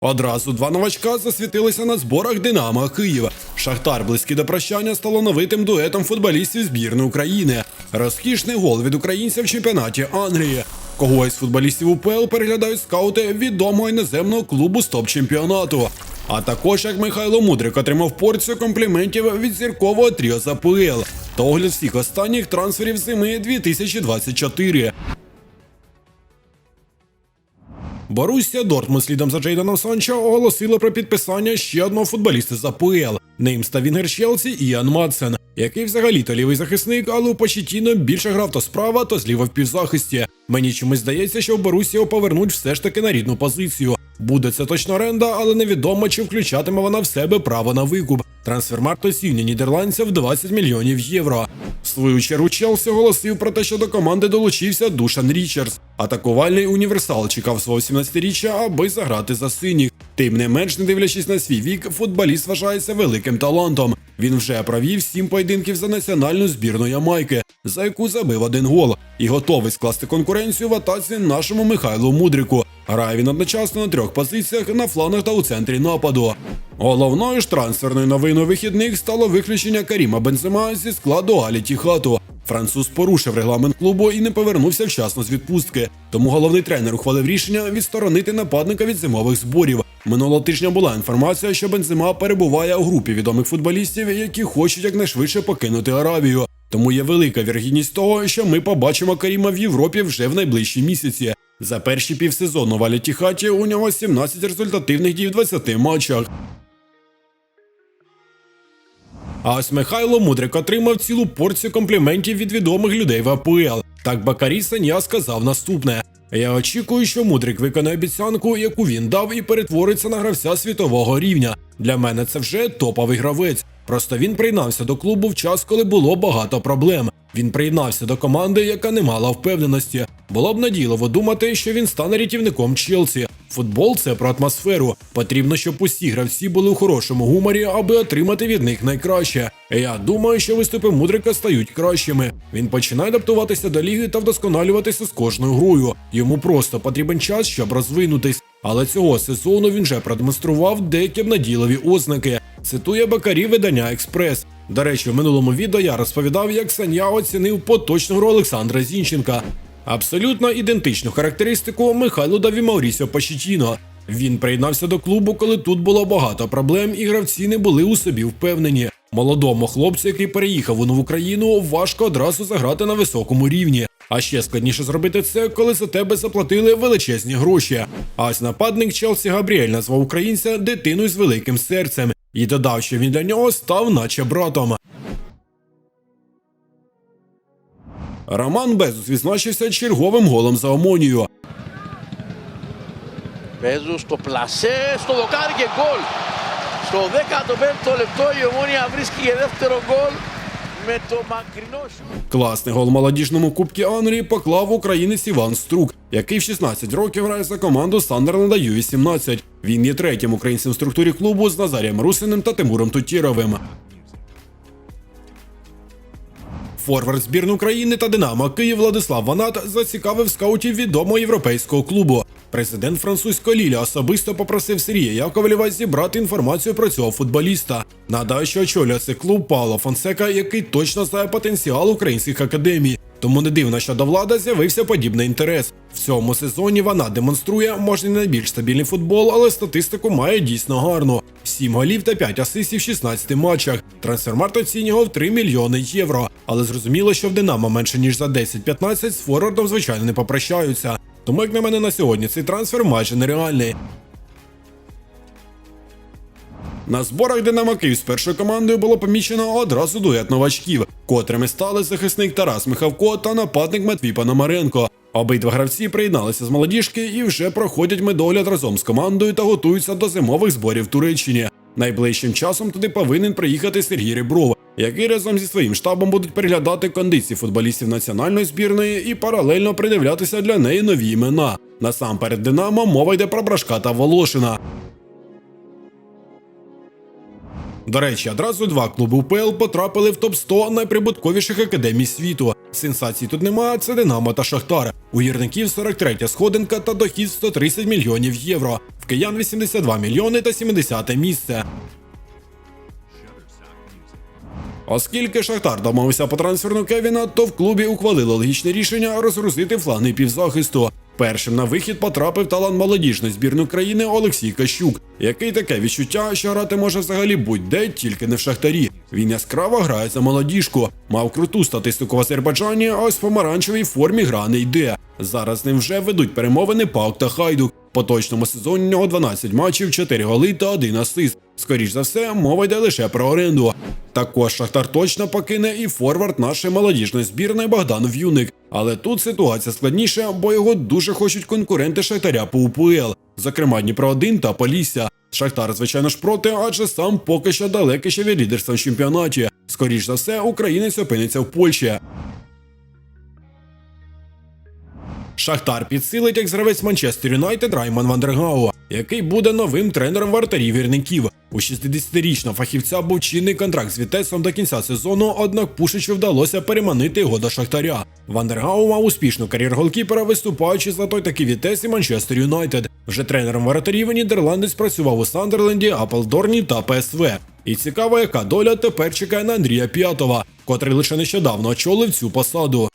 Одразу два новачка засвітилися на зборах Динамо Києва. Шахтар близький до прощання стало новитим дуетом футболістів збірної України. Розкішний гол від українця в чемпіонаті Англії. Когось з футболістів УПЛ переглядають скаути відомого іноземного клубу з топ-чемпіонату. А також як Михайло Мудрик отримав порцію компліментів від зіркового тріо з АПЛ та огляд всіх останніх трансферів зими 2024. Боруссія Дортмунд слідом за Джейданом Санчо оголосила про підписання ще одного футболіста з АПЛ. Ним став Вінгер Челсі Іан Мадсен, який взагалі-то лівий захисник, але у Почетіно більше грав то справа, то зліва в півзахисті. Мені чомусь здається, що в Борусію повернуть все ж таки на рідну позицію. Буде це точно оренда, але невідомо, чи включатиме вона в себе право на викуп. Трансфермаркт оцінює нідерландця в 20 мільйонів євро. В свою чергу Челсі оголосив про те, що до команди долучився Душан Річардс. Атакувальний універсал чекав свого 17-річчя, аби заграти за синіх. Тим не менш, не дивлячись на свій вік, футболіст вважається великим талантом. Він вже провів сім поєдинків за національну збірну Ямайки, за яку забив один гол, і готовий скласти конкуренцію в атаці нашому Михайлу Мудрику. Грає він одночасно на трьох позиціях на флангах та у центрі нападу. Головною ж трансферною новиною вихідних стало виключення Каріма Бензема зі складу Алі Тіхату. Француз порушив регламент клубу і не повернувся вчасно з відпустки. Тому головний тренер ухвалив рішення відсторонити нападника від зимових зборів. Минулого тижня була інформація, що Бензема перебуває у групі відомих футболістів, які хочуть якнайшвидше покинути Аравію. Тому є велика вірогідність того, що ми побачимо Каріма в Європі вже в найближчі місяці. За перші півсезону в Алі Тіхаті у нього 17 результативних дій в 20 матчах. А ось Михайло Мудрик отримав цілу порцію компліментів від відомих людей в АПЛ. Так Бакарі Саня сказав наступне: Я очікую, що Мудрик виконає обіцянку, яку він дав, і перетвориться на гравця світового рівня. Для мене це вже топовий гравець. Просто він приєднався до клубу в час, коли було багато проблем. Він приєднався до команди, яка не мала впевненості. Було б надійливо думати, що він стане рятівником Челсі. Футбол це про атмосферу. Потрібно, щоб усі гравці були у хорошому гуморі, аби отримати від них найкраще. Я думаю, що виступи Мудрика стають кращими. Він починає адаптуватися до ліги та вдосконалюватися з кожною грою. Йому просто потрібен час, щоб розвинутись. Але цього сезону він вже продемонстрував деякі надійливі ознаки. Цитує Бакарі видання Експрес. До речі, в минулому відео я розповідав, як Саня оцінив поточну гру Олександра Зінченка. Абсолютно ідентичну характеристику Михайло дав і Маурісіо Пачітіно. Він приєднався до клубу, коли тут було багато проблем, і гравці не були у собі впевнені. Молодому хлопцю, який переїхав у нову країну, важко одразу заграти на високому рівні. А ще складніше зробити це, коли за тебе заплатили величезні гроші. А ось нападник Челсі Габріель назвав українця дитиною з великим серцем і додав, що він для нього став наче братом. Роман Безус відзначився черговим голом за Омонію. Παίζουν στο πλασέ, στο δοκάρι και γκολ. Στο 15ο λεπτό η Ομόνια βρίσκει για δεύτερο γκολ Класний гол молодіжному Кубці Англії поклав українець Іван Струк, який в 16 років грає за команду Сандерленда Ю-18. Він є третім українцем в структурі клубу з Назарієм Русиним та Тимуром Тутєровим. Форвард збірної України та Динамо Київ Владислав Ванат зацікавив скаутів відомого європейського клубу. Президент французького Ліля особисто попросив Сергія Яковлєва зібрати інформацію про цього футболіста. Нагадаю, що очолює цей клуб Пауло Фонсека, який точно знає потенціал українських академій. Тому не дивно, що до влади з'явився подібний інтерес. В цьому сезоні вона демонструє, може, не найбільш стабільний футбол, але статистику має дійсно гарну: 7 голів та 5 асистів в 16 матчах. Трансфермарт оцінював 3 мільйони євро. Але зрозуміло, що в Динамо менше ніж за 10-15 з форвардом, звичайно, не попрощаються. Тому, як на мене на сьогодні, цей трансфер майже нереальний. На зборах Динамо Київ з першою командою було помічено одразу дует новачків, котрими стали захисник Тарас Михавко та нападник Матвій Пономаренко. Обидва гравці приєдналися з молодіжки і вже проходять медогляд разом з командою та готуються до зимових зборів Туреччині. Найближчим часом туди повинен приїхати Сергій Ребров, який разом зі своїм штабом будуть переглядати кондиції футболістів національної збірної і паралельно придивлятися для неї нові імена. Насамперед Динамо мова йде про Брашка та Волошина. До речі, одразу два клуби УПЛ потрапили в топ 100 найприбутковіших академій світу. Сенсацій тут нема, це Динамо та Шахтар. У гірників 43 сходинка та дохід 130 мільйонів євро. В киян 82 мільйони та 70 місце. Оскільки Шахтар домовився по трансферну Кевіна, то в клубі ухвалило логічне рішення розгрузити фланги півзахисту. Першим на вихід потрапив талант молодіжної збірної країни Олексій Кащук, який таке відчуття, що грати може взагалі будь-де, тільки не в шахтарі. Він яскраво грає за молодіжку, мав круту статистику в Азербайджані, а ось в помаранчевій формі гра не йде. Зараз з ним вже ведуть перемовини Паук та Хайдук. По точному сезоні у нього 12 матчів, 4 голи та 1 асист. Скоріш за все, мова йде лише про оренду. Також Шахтар точно покине і форвард нашої молодіжної збірної Богдан В'юник. Але тут ситуація складніша, бо його дуже хочуть конкуренти Шахтаря по УПЛ, зокрема Дніпро 1 та Полісся. Шахтар, звичайно ж, проти, адже сам поки що далекий ще від лідерства в чемпіонаті. Скоріш за все, українець опиниться в Польщі. Шахтар підсилить як гравець Манчестер Юнайтед Райман Вандергау, який буде новим тренером вартарів вірників. У 60-річного фахівця був чинний контракт з Вітесом до кінця сезону, однак Пушичу вдалося переманити його до Шахтаря. Вандергау мав успішну кар'єру голкіпера, виступаючи за той таки Вітес і Манчестер Юнайтед. Вже тренером воротарів нідерландець працював у Сандерленді, Аплдорні та ПСВ. І цікаво, яка доля тепер чекає на Андрія П'ятова, котрий лише нещодавно очолив цю посаду.